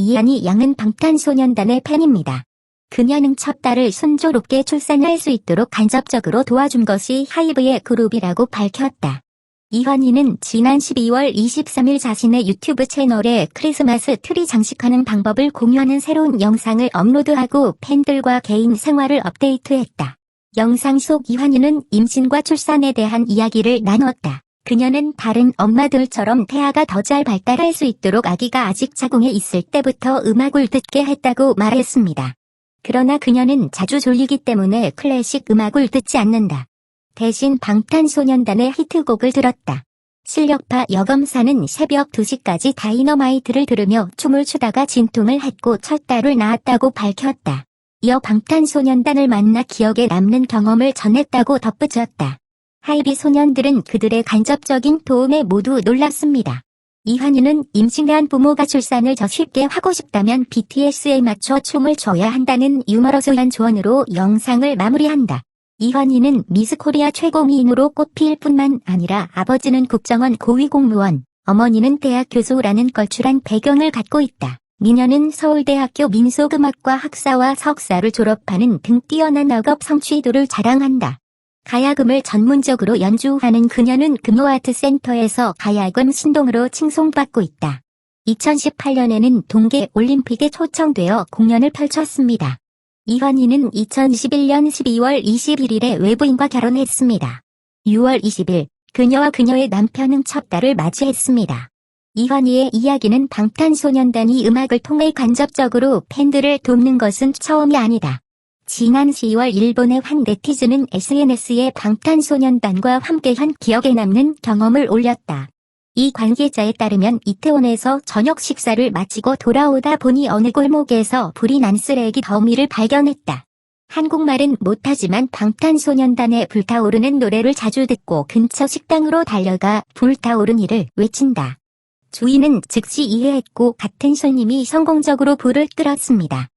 이한이 양은 방탄소년단의 팬입니다. 그녀는 첫 딸을 순조롭게 출산할 수 있도록 간접적으로 도와준 것이 하이브의 그룹이라고 밝혔다. 이환이는 지난 12월 23일 자신의 유튜브 채널에 크리스마스 트리 장식하는 방법을 공유하는 새로운 영상을 업로드하고 팬들과 개인 생활을 업데이트했다. 영상 속 이환이는 임신과 출산에 대한 이야기를 나눴다. 그녀는 다른 엄마들처럼 태아가 더 잘 발달할 수 있도록 아기가 아직 자궁에 있을 때부터 음악을 듣게 했다고 말했습니다. 그러나 그녀는 자주 졸리기 때문에 클래식 음악을 듣지 않는다. 대신 방탄소년단의 히트곡을 들었다. 실력파 여검사는 새벽 2시까지 다이너마이트를 들으며 춤을 추다가 진통을 했고 첫 딸을 낳았다고 밝혔다. 이어 방탄소년단을 만나 기억에 남는 경험을 전했다고 덧붙였다. 하이비 소년들은 그들의 간접적인 도움에 모두 놀랐습니다. 이환이는 임신한 부모가 출산을 더 쉽게 하고 싶다면 BTS에 맞춰 춤을 춰야 한다는 유머러스한 조언으로 영상을 마무리한다. 이환이는 미스코리아 최고 미인으로 꼽힐 뿐만 아니라 아버지는 국정원 고위공무원, 어머니는 대학 교수라는 걸출한 배경을 갖고 있다. 미녀는 서울대학교 민속음악과 학사와 석사를 졸업하는 등 뛰어난 악업 성취도를 자랑한다. 가야금을 전문적으로 연주하는 그녀는 금호아트 센터에서 가야금 신동으로 칭송받고 있다. 2018년에는 동계 올림픽에 초청되어 공연을 펼쳤습니다. 이환이는 2021년 12월 21일에 외부인과 결혼했습니다. 6월 20일 그녀와 그녀의 남편은 첫 딸을 맞이했습니다. 이환이의 이야기는 방탄소년단이 음악을 통해 간접적으로 팬들을 돕는 것은 처음이 아니다. 지난 10월 일본의 한 네티즌은 SNS에 방탄소년단과 함께한 기억에 남는 경험을 올렸다. 이 관계자에 따르면 이태원에서 저녁 식사를 마치고 돌아오다 보니 어느 골목에서 불이 난 쓰레기 더미를 발견했다. 한국말은 못하지만 방탄소년단의 불타오르는 노래를 자주 듣고 근처 식당으로 달려가 불타오른 이를 외친다. 주인은 즉시 이해했고 같은 손님이 성공적으로 불을 끌었습니다.